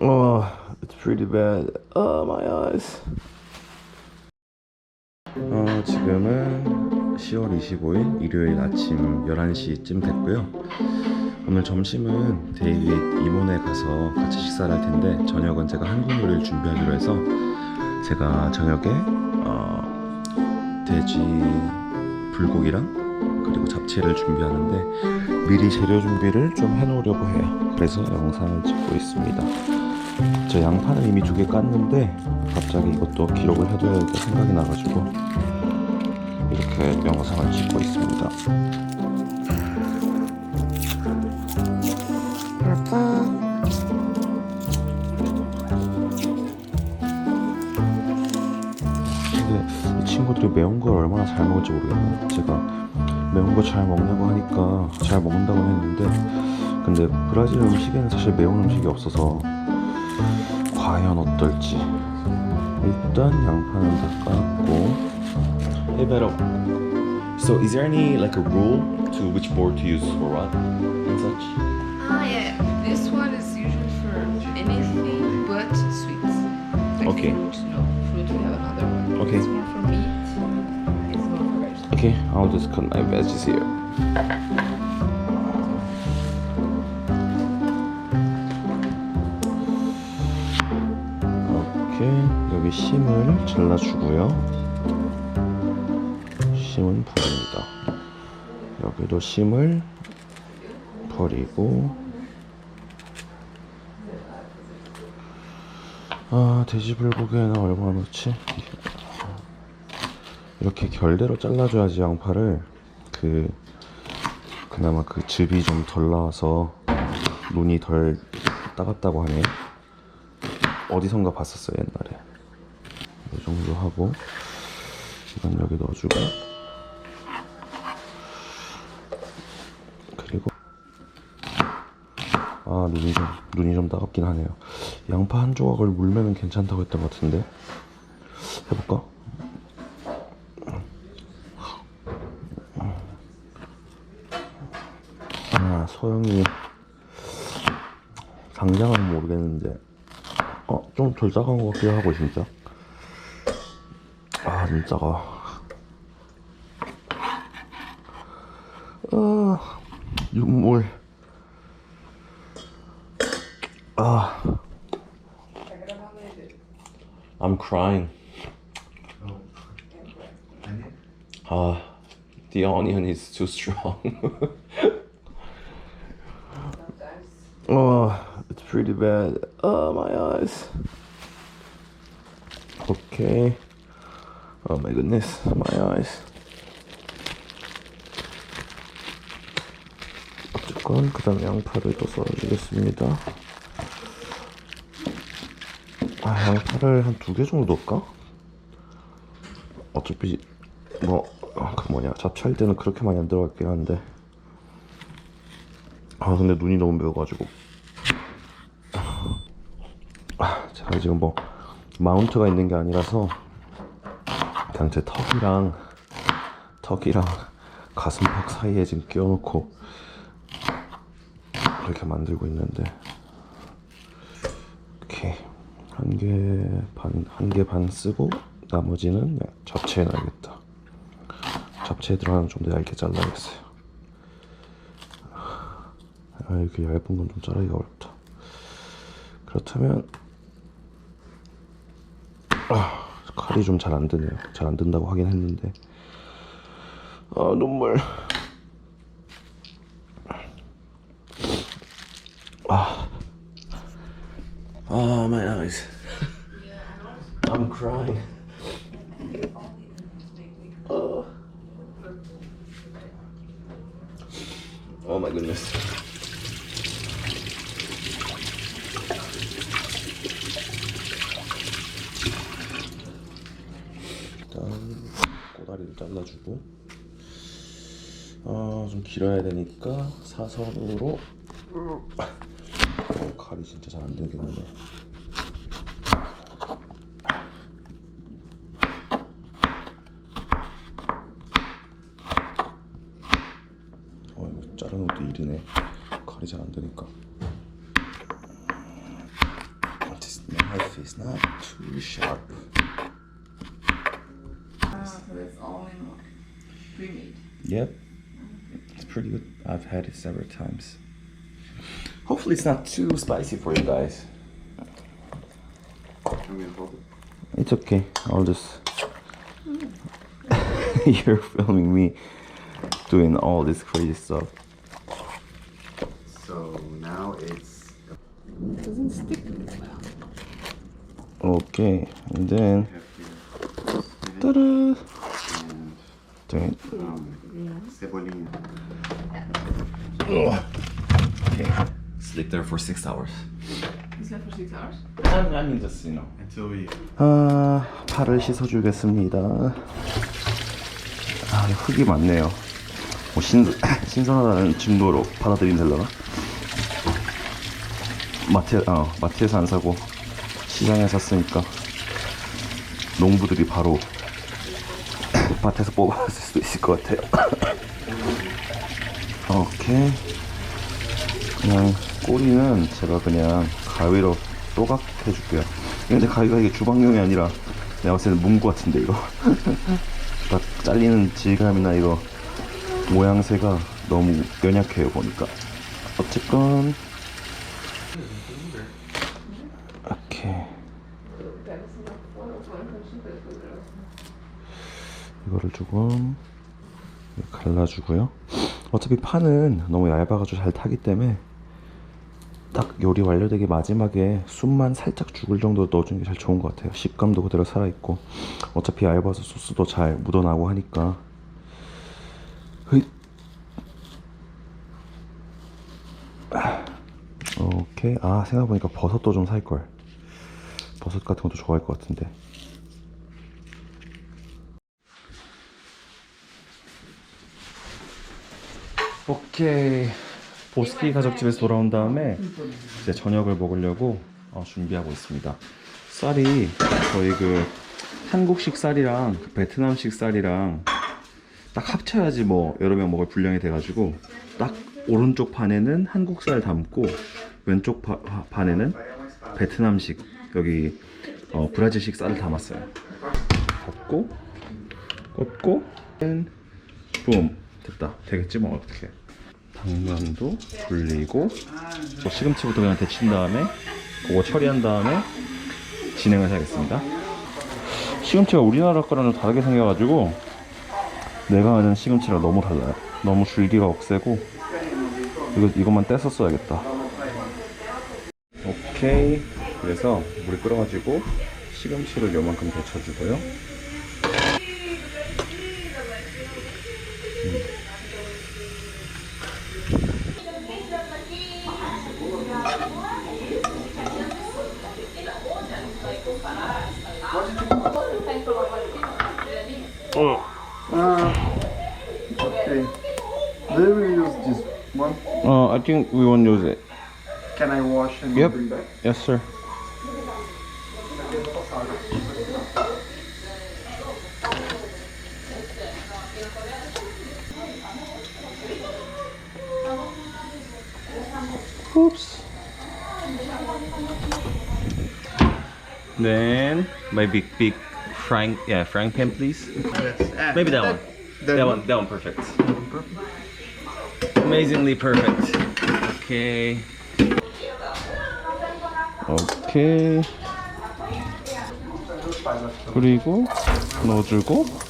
Oh, it's pretty bad. Oh, my eyes. 어, 지금은 10월 25일 일요일 아침 11시쯤 됐고요. 오늘 점심은 데이빗 이모네 가서 같이 식사를 할 텐데 저녁은 제가 한국 요리를 준비하기로 해서 제가 저녁에 어, 돼지 불고기랑 그리고 잡채를 준비하는데 미리 재료 준비를 좀 해놓으려고 해요. 그래서 영상을 찍고 있습니다. 저 양파는 이미 두 개 깠는데 갑자기 이것도 기록을 해둬야겠다 생각이 나가지고 이렇게 영상을 찍고 있습니다. 근데 이 친구들이 매운 걸 얼마나 잘 먹을지 모르겠네. 제가 매운 거 잘 먹냐고 하니까 잘 먹는다고 했는데 근데 브라질 음식에는 사실 매운 음식이 없어서 과연 어떨지 일단 양파는 다 깠고 Hey Vero So is there any like a rule to which board to use for what and such? Ah, yeah. This one is usually for anything but sweets. Like Okay. Fruit, no. Fruit, we have another one. Okay. It's more for meat. It's more for vegetables. Okay, I'll just cut my veggies here. 여기 심을 잘라주고요. 심은 버립니다. 여기도 심을 버리고. 아, 돼지 불고기에는 얼마 넣지? 이렇게 결대로 잘라줘야지 양파를 그 그나마 그 즙이 좀 덜 나와서 눈이 덜 따갑다고 하네. 어디선가 봤었어요 옛날에. 이 정도 하고 이건 여기 넣어주고 그리고 아 눈이 좀 눈이 좀 따갑긴 하네요. 양파 한 조각을 물면은 괜찮다고 했던 것 같은데 해볼까? 아, 소영이 당장은 모르겠는데 어, 좀덜 작은 것 같기도 하고 진짜 아, 진짜가 아, 눈물 아 I'm crying 아, the onion is too strong Oh, it's pretty bad. Oh, my eyes. Okay. Oh my goodness, my eyes. 어쨌건 그 다음 양파를 또 썰어주겠습니다. 아, 양파를 한 두 개 정도 넣을까? 어차피 뭐그 뭐냐 잡채할 때는 그렇게 많이 안 들어갈긴 한데. 아 근데 눈이 너무 매워가지고 아, 제가 지금 뭐 마운트가 있는 게 아니라서 제 턱이랑 턱이랑 가슴팍 사이에 지금 끼워놓고 이렇게 만들고 있는데 이렇게 한 개 반 한 개 반 쓰고 나머지는 잡채에 넣어야겠다. 잡채에 들어가면 좀더 얇게 잘라야겠어요. 아 이렇게 얇은 건 좀 자르기가 어렵다. 그렇다면 아, 칼이 좀 잘 안 드네요. 잘 안 든다고 하긴 했는데. 아 눈물. 아. Oh my eyes. I'm crying Oh Oh my goodness 일단 꼬다리를 잘라주고. 아좀 길어야 되니까 사선으로. 어, 칼이 진짜 잘안 되겠네 so that's all in one. Pre-made. Yep. It's pretty good. I've had it several times. Hopefully it's not too spicy for you guys. It's okay. I'll just. Mm. You're filming me doing all this crazy stuff. So now it's It doesn't stick well. Okay, and then. Ta-da! Um, cebolinha. Okay. Sleep there for six hours. That for six hours? I mean, just you know. Until we 아, 팔을 씻어주겠습니다. 아, 흙이 많네요. 뭐 신, 신선하다는 증거로 받아들이면 되려나? 마트, 어, 마트에서 안 사고 시장에 샀으니까 농부들이 바로 밭에서 뽑아왔을 수도 있을 것 같아요. 오케이. 그냥 꼬리는 제가 그냥 가위로 또각 해 줄게요. 근데 가위가 이게 주방용이 아니라 내가 봤을 때는 문구 같은데 이거. 딱 잘리는 질감이나 이거 모양새가 너무 연약해요 보니까. 어쨌건 오케이. 이거를 조금 갈라주고요. 어차피 파는 너무 얇아가지고 잘 타기 때문에 딱 요리 완료되기 마지막에 숨만 살짝 죽을 정도로 넣어주는 게 제일 좋은 것 같아요. 식감도 그대로 살아있고 어차피 얇아서 소스도 잘 묻어나고 하니까. 아, 오케이 아 생각해보니까 버섯도 좀 살걸 버섯 같은 것도 좋아할 것 같은데 오케이 보스키 가족집에서 돌아온 다음에 이제 저녁을 먹으려고 어, 준비하고 있습니다. 쌀이 저희 그 한국식 쌀이랑 그 베트남식 쌀이랑 딱 합쳐야지 뭐 여러 명 먹을 분량이 돼가지고 딱 오른쪽 반에는 한국 쌀 담고 왼쪽 바- 바- 반에는 베트남식 여기 어, 브라질식 쌀을 담았어요. 덮고 꽂고 붐 됐다. 되겠지 뭐 어떻게. 당면도 불리고 저 시금치부터 그냥 데친 다음에 그거 처리한 다음에 진행을 해야겠습니다. 시금치가 우리나라 거랑 좀 다르게 생겨가지고 내가 아는 시금치랑 너무 달라요. 너무 줄기가 억세고 이거, 이것만 떼서 써야겠다. 오케이. 그래서 물이 끓어가지고 시금치를 요만큼 데쳐주고요 Oh. Ah, okay. They will use this one. 어, I think we won't use it. Can I wash and Yep. bring back? Yes, sir. Oops. Then my big big frying yeah frying pan please. Maybe that one. That one that one perfect. Amazingly perfect. Okay. 오케이. 그리고 넣어주고.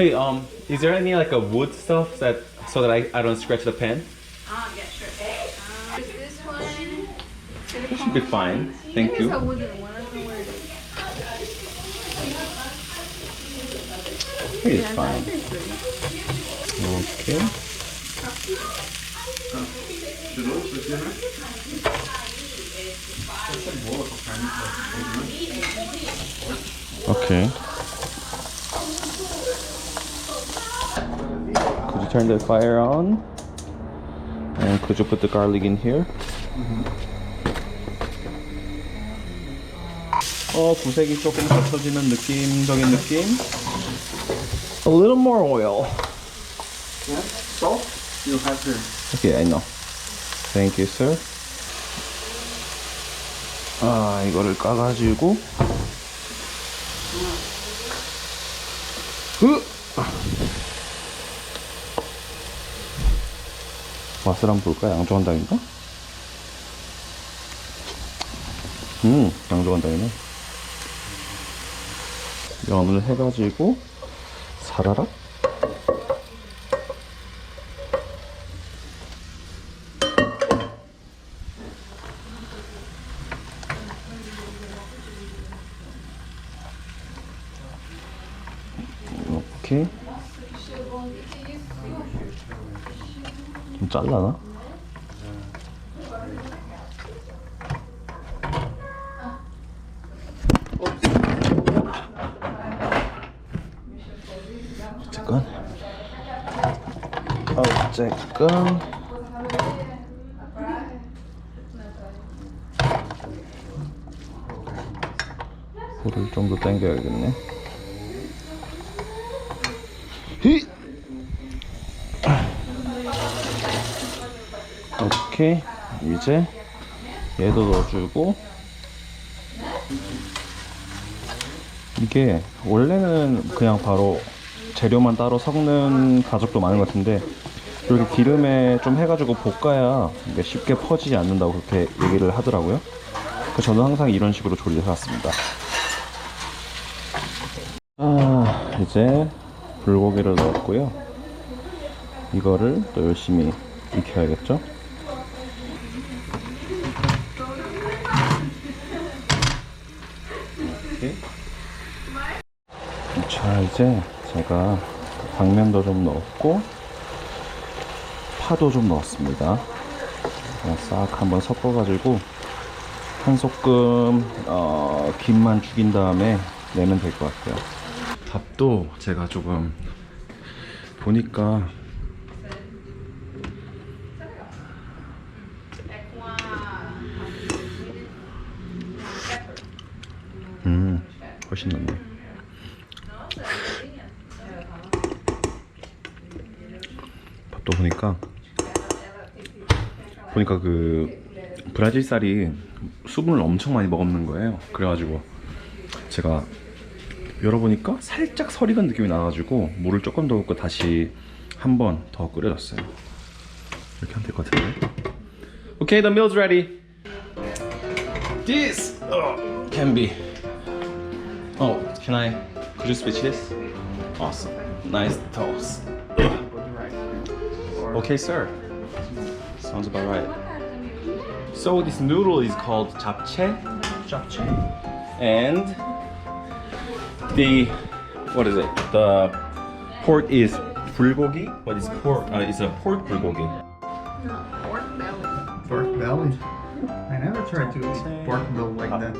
Hey, um, is there any like a wood stuff that so that I, I don't scratch the pen? Ah, yeah, sure. Uh, this one? Should be fine. Thank you. one. I don't know where it is. I think it's Yeah, fine. Okay. Okay. Could you turn the fire on? And could you put the garlic in here? 어, 구색이 조금 젖혀지는 느낌적인 느낌. A little more oil. Salt? You have to. Okay, I know. Thank you, sir. 아, 이거를 까가지고. 으! 맛을 한번 볼까? 양조간장인가? 음, 양조간장이네. 면을 해가지고, 사라락? 이렇게 좀 잘라나? 어쨌건. 어쨌건. 불을 좀 더 당겨야겠네 히! 오케이 이제 얘도 넣어주고 이게 원래는 그냥 바로 재료만 따로 섞는 가족도 많은 것 같은데 이렇게 기름에 좀 해가지고 볶아야 쉽게 퍼지지 않는다고 그렇게 얘기를 하더라고요 그래서 저는 항상 이런 식으로 조리를 해왔습니다 아 이제 불고기를 넣었고요. 이거를 또 열심히 익혀야겠죠? 이렇게. 자, 이제 제가 당면도 좀 넣었고, 파도 좀 넣었습니다. 싹 한번 섞어가지고, 한 소끔, 어, 김만 죽인 다음에 내면 될 것 같고요. 밥도 제가 조금 보니까 음 훨씬 낫네 밥도 보니까 보니까 그 브라질 쌀이 수분을 엄청 많이 먹는 거예요 그래가지고 제가 열어보니까 살짝 설익은 느낌이 나가지고 물을 조금 더 붓고 다시 한 번 더 끓여줬어요. 이렇게 하면 될 것 같은데. Okay, the meal's ready. This oh, can be. Oh, can I? Could you switch this? Awesome. Nice toast. Okay, sir. Sounds about right. So this noodle is called japchae. Japchae. And the what is it? The pork is bulgogi. What is pork? Uh, it's a pork bulgogi. Pork belly. Pork belly. I never tried to eat pork belly like that.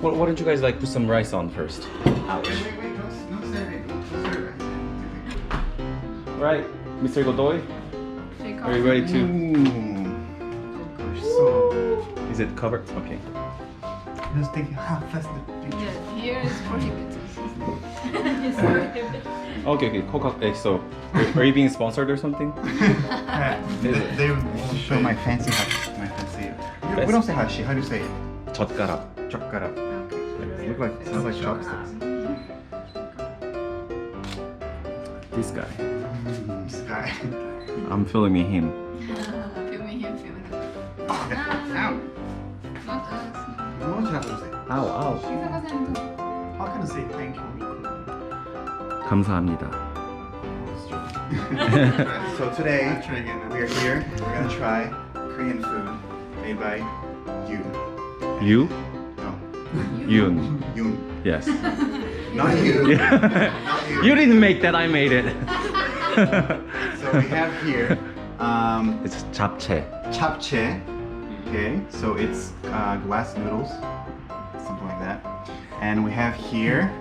Well, why don't you guys like put some rice on first? Serving. Right, Mr. Godoy, Take off. are you ready to? Gosh, so Is it covered? Okay. just take half fast the picture. Yeah, here is prohibited. Okay, okay. Coca. eh, So, are you being sponsored or something? they, they would show my fancy hashi. My fancy. You- We don't say hashi. How do you say it? 젓가락. Chokara. Look like sounds like chopsticks. This guy. Mm, Sky. I'm feeling me him. Filming him, filming him. Ow. Not us. What do you have to say? Ow, ow. O que tá fazendo? How can I say thank you? 감사합니다. so today we are here. We're gonna try Korean food made by you. You? No, Yoon. Yoon. Yes. Not you. Not you. You didn't make that. I made it. So we have here um, it's japchae. japchae. Okay, so it's uh, glass noodles, something like that. And we have here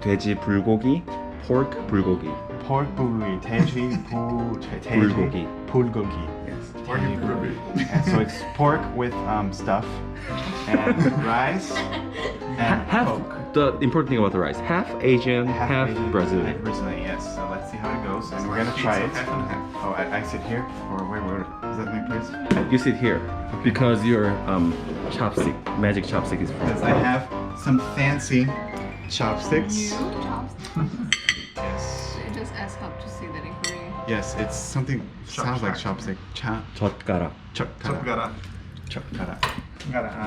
돼지 불고기, pork 불고기. pork bulgogi. Teji pu teji Bulgogi. bulgogi. Yes. Pork and so it's pork with um, stuff and rice and half coke. the important thing about the rice. Half Asian, half, half Asian, Brazilian. Half Brazilian, yes. So let's see how it goes. And we're gonna try it. Oh, I, I sit here? Or where, where? Is that my place? You sit here. Okay. Because your um, chopstick, magic chopstick is from. Because I have some fancy chopsticks. chopsticks. yes. it just asked help to say that in Korean. Yes, it's something Chop sounds like chopstick. Cha. Chotgara. Chotgara. Chotgara.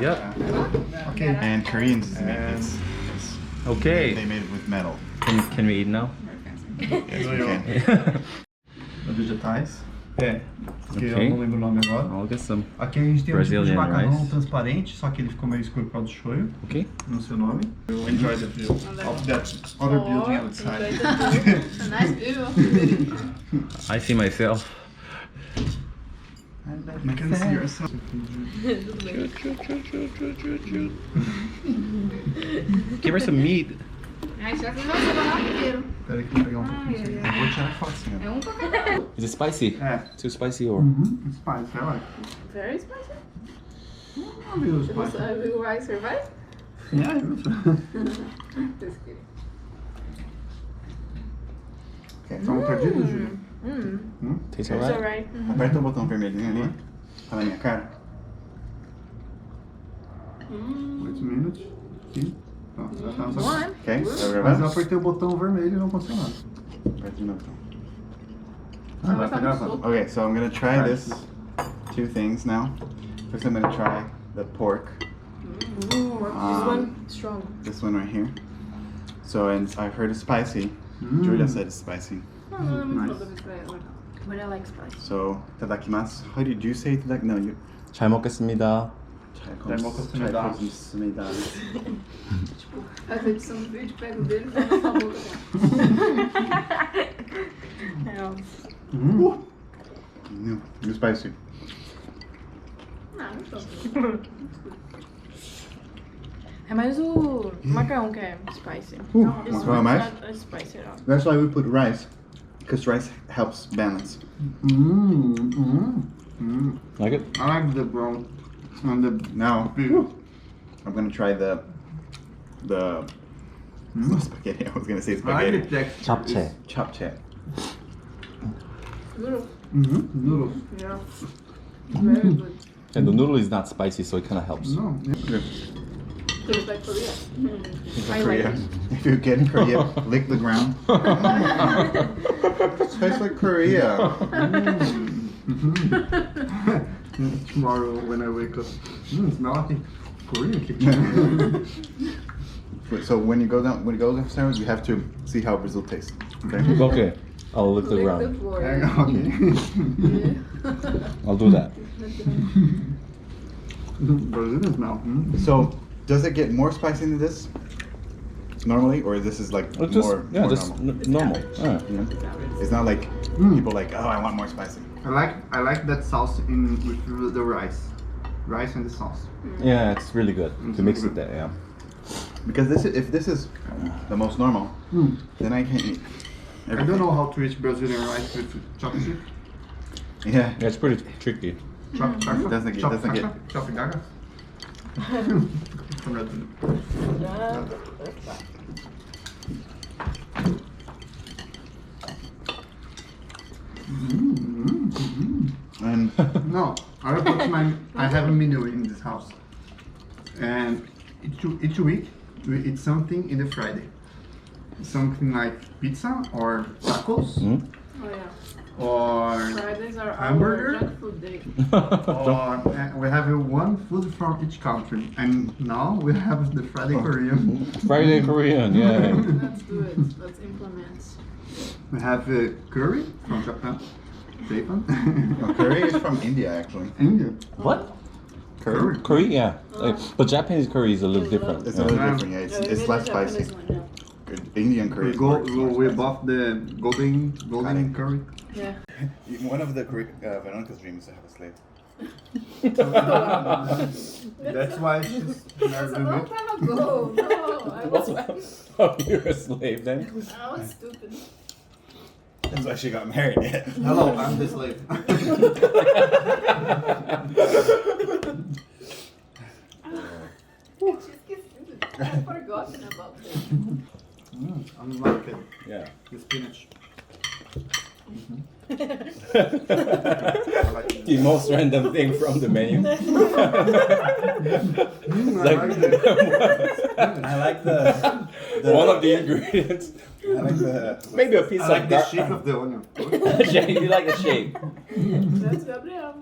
Yep. Okay. And Koreans. Okay they made it with metal. can, can we eat now Yes, we can. vegetais. É. Que Ok. eu não lembro o nome agora. I'll get some Aqui a gente tem um tipo de Brazilian macarrão rice. transparente, só que ele ficou meio escuro por causa do shoyu okay no seu nome. Eu enjoy the view of that other building outside. A nice view. I see myself You can see yourself. give her some meat Ai, já que vai lá inteiro. Peraí que eu vou pegar um pouquinho. Eu vou tirar foto assim, ó. É um pra cada. is it spicy É. too spicy or Uhum. Spice, I like. Very spicy. A little spicy. Você viu o rice survive? Yeah, it was- Just kidding. Okay. Estamos perdidos, Júlio? Tastes It's alright alright. Aperta o botão vermelhinho ali. Tá na minha cara. Oito minutos. Aqui. Pronto, já tá no One. Ok? So we're Mas eu about- apertei o botão vermelho e não aconteceu nada. Aperta de novo. Ah, vai pegar. Okay, so I'm gonna try this two things now. First, I'm gonna try the pork. Ooh, this Um, one strong. This one right here. So, and I've heard it's spicy. Mm. Julia said it's spicy. Nice. But I like spicy. So, tadakimasu. How did you say tadak? No, you. 잘 먹겠습니다 잘 먹겠습니다. 먹겠습니다. A edição do vídeo pega o dele e põe na sua boca. É, Hum. No, too spicy. Não, não tô. É mais o macarrão que é spicy. Uh, This macarrão é one's mais? not as spicy at all. That's why we put rice, because rice helps balance. Hum, hum, hum. like it I like the brown and the Now, beef. I'm gonna try the the Hmm? spaghetti. I was gonna say I like spaghetti. the texture. 잡채 Chapchae. Noodle. Mhm, Noodles. Yeah. Very good. and the noodle is not spicy so it kind of helps No, yeah. Tastes like Korea. I like Korea. If you get in Korea, lick the ground. Tastes like Korea. Tomorrow when I wake up, mm, smell like Korean kitchen. So when you go down, when you go downstairs, you have to see how Brazil tastes. Okay. okay I'll lick the Lick the ground floor. okay. I'll do that Brazilian smell. Mm. So does it get more spicy than this normally, or this is like it's just more, yeah more just normal? n- normal yeah. You know? It's not like Mm. people like, oh, I want more spicy. I like I like that sauce in with the rice, rice and the sauce. yeah it's really good to mix it there yeah Because this, is, if this is the most normal, Mm. then I can't eat. I don't know how to eat Brazilian rice with chopstick. Yeah. yeah it's pretty tricky Chop, chop, Mm-hmm. Doesn't get- chop, doesn't get- chop, chop, gaga. From Red Bull. And No, I put my. I have a menu in this house, and each, each week we eat something in the Friday. Something like pizza or tacos Mm. Oh yeah. Or Fridays are Hamburger? our junk food day. or uh, we have uh, one food from each country, and now we have the Friday Korean. Friday Korean yeah Let's do it. Let's implement. We have uh, curry from Japan. Japan. no, curry is from India, actually. India. what Curry. curry yeah Like, but Japanese curry is a little different It's a yeah. little different. Yeah, it's, it's less spicy. Good. Indian curry We is go, more, go more we spicy. bought the golden golden Curry. curry. Yeah. One of the uh, Veronica's dreams is to have a slave. That's why she's That's a long time ago. No, I was, oh you're a slave then I was stupid. That's why she got married. Hello, I'm the slave. I've forgotten about this. Mm, I'm like Yeah. the spinach. The most random thing from the menu. Mm, I Like- like. I like the, the One of the ingredients. I like the Maybe a piece I of like the gar- shape of the onion. shape. You like the shape. That's Gabriel.